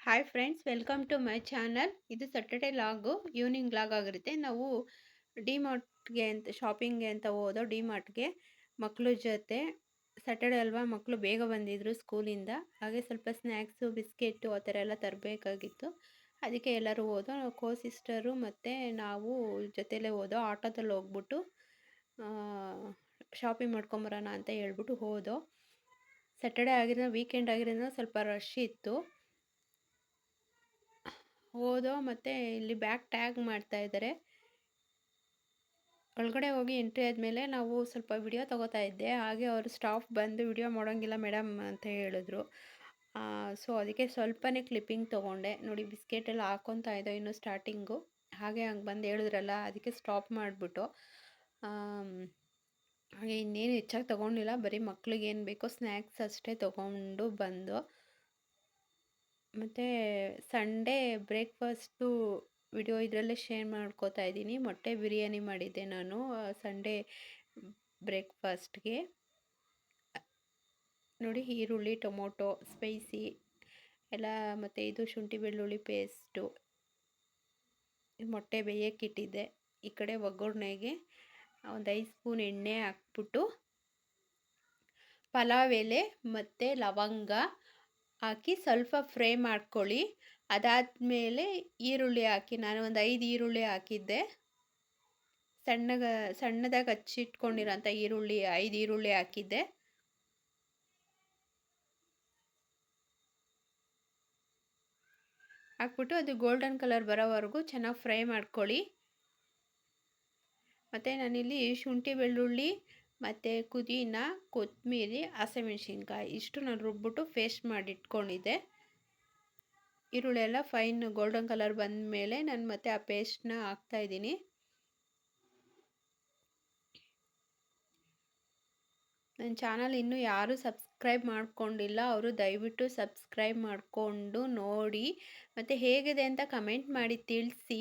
Hi friends welcome to my channel ಇದು Saturday log evening log ಆಗಿರುತ್ತೆ. ನಾವು ಡಿಮಾರ್ಟ್ಗೆ ಅಂತ ಶಾಪಿಂಗ್ಗೆ ಅಂತ ಹೋದೋ ಡಿಮಾರ್ಟ್ಗೆ ಮಕ್ಕಳ ಜೊತೆ ಸಾಟರ್ಡೆ ಅಲ್ವಾ ಮಕ್ಕಳು ಬೇಗ ಬಂದಿದ್ರು ಸ್ಕೂಲಿಂದ ಹಾಗೆ ಸ್ವಲ್ಪ ಸ್ನ್ಯಾಕ್ಸು ಬಿಸ್ಕೆಟ್ಟು ಆ ಥರ ಎಲ್ಲ ತರಬೇಕಾಗಿತ್ತು. ಅದಕ್ಕೆ ಎಲ್ಲರೂ ಹೋದೋ ಕೋ ಸಿಸ್ಟರು ಮತ್ತು ನಾವು ಜೊತೆಲೇ ಹೋದೋ, ಆಟೋದಲ್ಲಿ ಹೋಗ್ಬಿಟ್ಟು ಶಾಪಿಂಗ್ ಮಾಡ್ಕೊಂಬರೋಣ ಅಂತ ಹೇಳ್ಬಿಟ್ಟು ಹೋದೋ. ಸ್ಯಾಟರ್ಡೆ ಆಗಿರೋ ವೀಕೆಂಡ್ ಆಗಿರೋದ್ರಿಂದ ಸ್ವಲ್ಪ ರಶ್ ಇತ್ತು. ಹೋದೋ ಮತ್ತು ಇಲ್ಲಿ ಬ್ಯಾಗ್ ಟ್ಯಾಗ್ ಮಾಡ್ತಾ ಇದ್ದಾರೆ. ಒಳಗಡೆ ಹೋಗಿ ಎಂಟ್ರಿ ಆದಮೇಲೆ ನಾವು ಸ್ವಲ್ಪ ವಿಡಿಯೋ ತಗೋತಾ ಇದ್ದೆ. ಹಾಗೆ ಅವರು ಸ್ಟಾಫ್ ಬಂದು ವಿಡಿಯೋ ಮಾಡೋಂಗಿಲ್ಲ ಮೇಡಮ್ ಅಂತ ಹೇಳಿದ್ರು. ಸೊ ಅದಕ್ಕೆ ಸ್ವಲ್ಪನೇ ಕ್ಲಿಪ್ಪಿಂಗ್ ತೊಗೊಂಡೆ. ನೋಡಿ ಬಿಸ್ಕೆಟೆಲ್ಲ ಹಾಕೊತಾ ಇದ್ದೋ ಇನ್ನು ಸ್ಟಾರ್ಟಿಂಗು ಹಾಗೆ ಹಂಗೆ ಬಂದು ಹೇಳಿದ್ರಲ್ಲ, ಅದಕ್ಕೆ ಸ್ಟಾಪ್ ಮಾಡಿಬಿಟ್ಟು. ಹಾಗೆ ಇನ್ನೇನು ಹೆಚ್ಚಾಗಿ ತೊಗೊಂಡಿಲ್ಲ. ಬರೀ ಮಕ್ಳಿಗೆ ಏನು ಬೇಕೋ ಸ್ನ್ಯಾಕ್ಸ್ ಅಷ್ಟೇ ತೊಗೊಂಡು ಬಂದು ಮತ್ತು ಸಂಡೇ ಬ್ರೇಕ್ಫಾಸ್ಟು ವಿಡಿಯೋ ಇದರಲ್ಲೇ ಶೇರ್ ಮಾಡ್ಕೋತಾ ಇದ್ದೀನಿ. ಮೊಟ್ಟೆ ಬಿರಿಯಾನಿ ಮಾಡಿದ್ದೆ ನಾನು ಸಂಡೇ ಬ್ರೇಕ್ಫಾಸ್ಟ್ಗೆ. ನೋಡಿ ಈರುಳ್ಳಿ, ಟೊಮೊಟೊ, ಸ್ಪೈಸಿ, ಎಲ್ಲ ಮತ್ತು ಇದು ಶುಂಠಿ ಬೆಳ್ಳುಳ್ಳಿ ಪೇಸ್ಟು. ಮೊಟ್ಟೆ ಬೇಯಕ್ಕಿಟ್ಟಿದ್ದೆ ಈ ಕಡೆ ಒಗ್ಗರಣೆಗೆ ಒಂದು ಐದು ಸ್ಪೂನ್ ಎಣ್ಣೆ ಹಾಕ್ಬಿಟ್ಟು, ಪಲಾವ್ ಎಲೆ ಮತ್ತು ಲವಂಗ ಹಾಕಿ ಸ್ವಲ್ಪ ಫ್ರೈ ಮಾಡ್ಕೊಳ್ಳಿ. ಅದಾದಮೇಲೆ ಈರುಳ್ಳಿ ಹಾಕಿ, ನಾನು ಒಂದು ಐದು ಈರುಳ್ಳಿ ಹಾಕಿದ್ದೆ. ಸಣ್ಣಗ, ಸಣ್ಣದಾಗಿ ಹಚ್ಚಿಟ್ಕೊಂಡಿರೋಂಥ ಈರುಳ್ಳಿ, ಐದು ಈರುಳ್ಳಿ ಹಾಕಿದ್ದೆ. ಹಾಕ್ಬಿಟ್ಟು ಅದು ಗೋಲ್ಡನ್ ಕಲರ್ ಬರೋವರೆಗೂ ಚೆನ್ನಾಗಿ ಫ್ರೈ ಮಾಡ್ಕೊಳ್ಳಿ. ಮತ್ತು ನಾನಿಲ್ಲಿ ಶುಂಠಿ ಬೆಳ್ಳುಳ್ಳಿ ಮತ್ತು ಕುದೀನ ಕೊತ್ತಂಬರಿ ಹಸಿಮೆಣ್ಸಿನ್ಕಾಯಿ ಇಷ್ಟು ನಾನು ರುಬ್ಬಿಟ್ಟು ಪೇಸ್ಟ್ ಮಾಡಿ ಇಟ್ಕೊಂಡಿದ್ದೆ ಈರುಳ್ಳಿ ಎಲ್ಲ ಫೈನ್ ಗೋಲ್ಡನ್ ಕಲರ್ ಬಂದ ಮೇಲೆ ನಾನು ಮತ್ತೆ ಆ ಪೇಸ್ಟ್ನ ಹಾಕ್ತಾಯಿದ್ದೀನಿ ನನ್ನ ಚಾನಲ್ ಇನ್ನೂ ಯಾರೂ ಸಬ್ಸ್ಕ್ರೈಬ್ ಮಾಡ್ಕೊಂಡಿಲ್ಲ, ಅವರು ದಯವಿಟ್ಟು ಸಬ್ಸ್ಕ್ರೈಬ್ ಮಾಡಿಕೊಂಡು ನೋಡಿ. ಮತ್ತು ಹೇಗಿದೆ ಅಂತ ಕಮೆಂಟ್ ಮಾಡಿ ತಿಳಿಸಿ.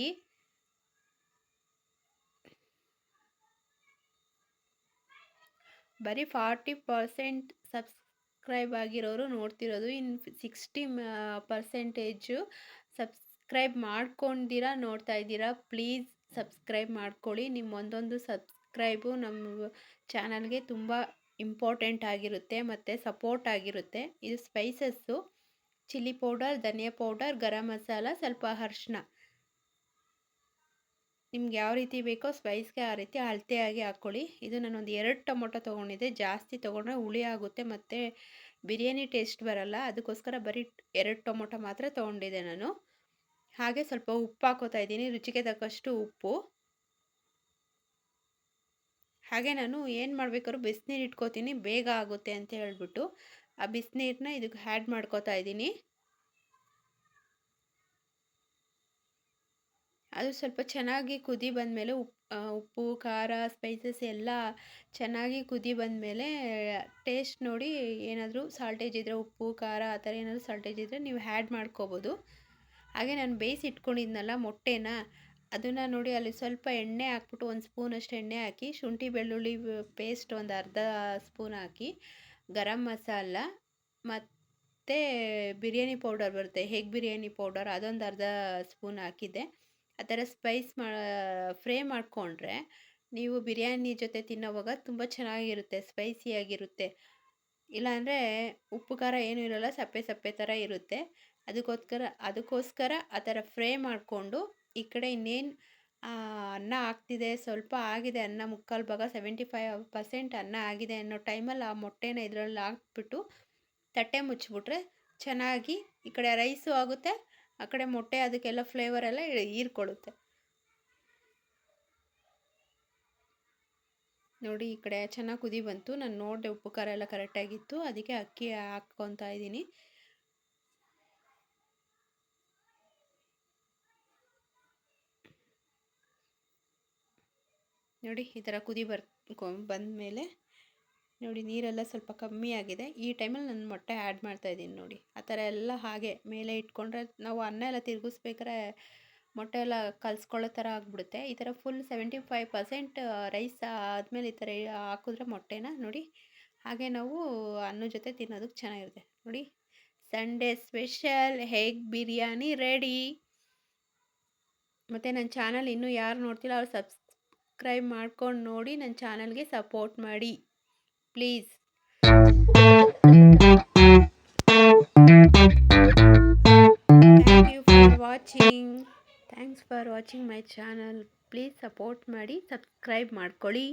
ಬರೀ ಫಾರ್ಟಿ ಪರ್ಸೆಂಟ್ ಸಬ್ಸ್ಕ್ರೈಬ್ ಆಗಿರೋರು ನೋಡ್ತಿರೋದು. ಇನ್ನು ಸಿಕ್ಸ್ಟಿ ಪರ್ಸೆಂಟೇಜು ಸಬ್ಸ್ಕ್ರೈಬ್ ಮಾಡ್ಕೊಂಡಿರಾ ನೋಡ್ತಾ ಇದ್ದೀರಾ, ಪ್ಲೀಸ್ ಸಬ್ಸ್ಕ್ರೈಬ್ ಮಾಡ್ಕೊಳ್ಳಿ. ನಿಮ್ಮ ಒಂದೊಂದು ಸಬ್ಸ್ಕ್ರೈಬು ನಮ್ಮ ಚಾನಲ್ಗೆ ತುಂಬ ಇಂಪಾರ್ಟೆಂಟ್ ಆಗಿರುತ್ತೆ ಮತ್ತು ಸಪೋರ್ಟ್ ಆಗಿರುತ್ತೆ. ಇದು ಸ್ಪೈಸಸ್ಸು. ಚಿಲ್ಲಿ ಪೌಡರ್, ಧನಿಯಾ ಪೌಡರ್, ಗರಂ ಮಸಾಲ, ಸ್ವಲ್ಪ ಅರ್ಶಿನ ನಿಮ್ಗೆ ಯಾವ ರೀತಿ ಬೇಕೋ ಸ್ಪೈಸ್ಗೆ ಆ ರೀತಿ ಅಳತೆಯಾಗಿ ಹಾಕ್ಕೊಳ್ಳಿ. ಇದು ನಾನೊಂದು ಎರಡು ಟೊಮೊಟೊ ತೊಗೊಂಡಿದ್ದೆ. ಜಾಸ್ತಿ ತೊಗೊಂಡ್ರೆ ಹುಳಿ ಆಗುತ್ತೆ ಮತ್ತು ಬಿರಿಯಾನಿ ಟೇಸ್ಟ್ ಬರಲ್ಲ. ಅದಕ್ಕೋಸ್ಕರ ಬರೀ ಎರಡು ಟೊಮೊಟೊ ಮಾತ್ರ ತೊಗೊಂಡಿದ್ದೆ ನಾನು. ಹಾಗೆ ಸ್ವಲ್ಪ ಉಪ್ಪು ಹಾಕೋತಾ ಇದ್ದೀನಿ. ರುಚಿಗೆ ತಕ್ಕಷ್ಟು ಉಪ್ಪು. ಹಾಗೆ ನಾನು ಏನು ಮಾಡಬೇಕಾದ್ರು ಬಿಸಿನೀರು ಇಟ್ಕೋತೀನಿ. ಬೇಗ ಆಗುತ್ತೆ ಅಂತ ಹೇಳ್ಬಿಟ್ಟು ಆ ಬಿಸಿನೀರನ್ನ ಇದಕ್ಕೆ ಆ್ಯಡ್ ಮಾಡ್ಕೋತಾ ಇದ್ದೀನಿ. ಅದು ಸ್ವಲ್ಪ ಚೆನ್ನಾಗಿ ಕುದಿ ಬಂದಮೇಲೆ ಉಪ್ಪು ಉಪ್ಪು, ಖಾರ ಸ್ಪೈಸಸ್ ಎಲ್ಲ ಚೆನ್ನಾಗಿ ಕುದಿ ಬಂದಮೇಲೆ ಟೇಸ್ಟ್ ನೋಡಿ ಏನಾದರೂ ಸಾಲ್ಟೇಜ್ ಇದ್ದರೆ ಉಪ್ಪು, ಖಾರ ಆ ಥರ ಏನಾದರೂ ಸಾಲ್ಟೇಜ್ ಇದ್ದರೆ ನೀವು ಆ್ಯಡ್ ಮಾಡ್ಕೋಬೋದು. ಹಾಗೆ ನಾನು ಬೇಯಿಸಿ ಇಟ್ಕೊಂಡಿದ್ನಲ್ಲ ಮೊಟ್ಟೆನ, ಅದನ್ನು ನೋಡಿ ಅಲ್ಲಿ ಸ್ವಲ್ಪ ಎಣ್ಣೆ ಹಾಕ್ಬಿಟ್ಟು ಒಂದು ಸ್ಪೂನಷ್ಟು ಎಣ್ಣೆ ಹಾಕಿ, ಶುಂಠಿ, ಬೆಳ್ಳುಳ್ಳಿ ಪೇಸ್ಟ್ ಒಂದು ಅರ್ಧ ಸ್ಪೂನ್ ಹಾಕಿ, ಗರಂ ಮಸಾಲ ಮತ್ತು ಬಿರಿಯಾನಿ ಪೌಡರ್ ಬರುತ್ತೆ ಹೆಗ್ ಬಿರಿಯಾನಿ ಪೌಡರ್ ಅದೊಂದು ಅರ್ಧ ಸ್ಪೂನ್ ಹಾಕಿದ್ದೆ. ಆ ಥರ ಸ್ಪೈಸ್ ಮಾ ಫ್ರೈ ಮಾಡಿಕೊಂಡ್ರೆ ನೀವು ಬಿರಿಯಾನಿ ಜೊತೆ ತಿನ್ನೋವಾಗ ತುಂಬ ಚೆನ್ನಾಗಿರುತ್ತೆ ಸ್ಪೈಸಿಯಾಗಿರುತ್ತೆ ಇಲ್ಲಾಂದರೆ ಉಪ್ಪು, ಖಾರ ಏನೂ ಇರೋಲ್ಲ, ಸಪ್ಪೆ ಸಪ್ಪೆ ಥರ ಇರುತ್ತೆ. ಅದಕ್ಕೋಸ್ಕರ ಅದಕ್ಕೋಸ್ಕರ ಆ ಥರ ಫ್ರೈ ಮಾಡಿಕೊಂಡು ಈ ಕಡೆ ಇನ್ನೇನು ಅನ್ನ ಆಗ್ತಿದೆ, ಸ್ವಲ್ಪ ಆಗಿದೆ, ಅನ್ನ ಮುಕ್ಕಾಲು ಭಾಗ ಸೆವೆಂಟಿ ಫೈವ್ ಪರ್ಸೆಂಟ್ ಅನ್ನ ಆಗಿದೆ ಅನ್ನೋ ಟೈಮಲ್ಲಿ ಆ ಮೊಟ್ಟೆನ ಇದರಲ್ಲಿ ಹಾಕ್ಬಿಟ್ಟು ತಟ್ಟೆ ಮುಚ್ಚಿಬಿಟ್ರೆ ಚೆನ್ನಾಗಿ ಈ ಕಡೆ ರೈಸು ಆಗುತ್ತೆ ಆ ಕಡೆ ಮೊಟ್ಟೆ ಅದಕ್ಕೆಲ್ಲ ಫ್ಲೇವರ್ ಎಲ್ಲ ಹೀರ್ಕೊಳ್ಳುತ್ತೆ. ನೋಡಿ ಈ ಕಡೆ ಚೆನ್ನಾಗಿ ಕುದಿ ಬಂತು. ನಾನು ನೋಡಿದೆ ಉಪ್ಪು ಖಾರ ಎಲ್ಲ ಕರೆಕ್ಟಾಗಿತ್ತು ಅದಕ್ಕೆ ಅಕ್ಕಿ ಹಾಕ್ಕೊತಾ ಇದ್ದೀನಿ. ನೋಡಿ ಈ ಥರ ಕುದಿ ಬರ್ ಬಂದ ಮೇಲೆ ನೋಡಿ, ನೀರೆಲ್ಲ ಸ್ವಲ್ಪ ಕಮ್ಮಿ ಆಗಿದೆ. ಈ ಟೈಮಲ್ಲಿ ನಾನು ಮೊಟ್ಟೆ ಆ್ಯಡ್ ಮಾಡ್ತಾಯಿದ್ದೀನಿ ನೋಡಿ. ಆ ಥರ ಎಲ್ಲ ಹಾಗೆ ಮೇಲೆ ಇಟ್ಕೊಂಡ್ರೆ ನಾವು ಅನ್ನ ಎಲ್ಲ ತಿರುಗಿಸ್ಬೇಕಾರೆ ಮೊಟ್ಟೆ ಎಲ್ಲ ಕಲಿಸ್ಕೊಳ್ಳೋ ಥರ ಆಗಿಬಿಡುತ್ತೆ. ಈ ಥರ full seventy five percent rice ಆದಮೇಲೆ ಈ ಥರ ಹಾಕಿದ್ರೆ ಮೊಟ್ಟೆನ ನೋಡಿ, ಹಾಗೆ ನಾವು ಅನ್ನ ಜೊತೆ ತಿನ್ನೋದಕ್ಕೆ ಚೆನ್ನಾಗಿರುತ್ತೆ. ನೋಡಿ, ಸಂಡೇ ಸ್ಪೆಷಲ್ ಹೇಗ್ ಬಿರಿಯಾನಿ ರೆಡಿ ಮತ್ತು ನನ್ನ ಚಾನಲ್ ಇನ್ನೂ ಯಾರು ನೋಡ್ತಿಲ್ಲ ಅವ್ರು ಸಬ್ಸ್ಕ್ರೈಬ್ ಮಾಡ್ಕೊಂಡು ನೋಡಿ, ನನ್ನ ಚಾನಲ್ಗೆ ಸಪೋರ್ಟ್ ಮಾಡಿ. Please. Thank you for watching thanks for watching my channel please support ಮಾಡಿ ಸಬ್ಸ್ಕ್ರೈಬ್ ಮಾಡ್ಕೊಳ್ಳಿ.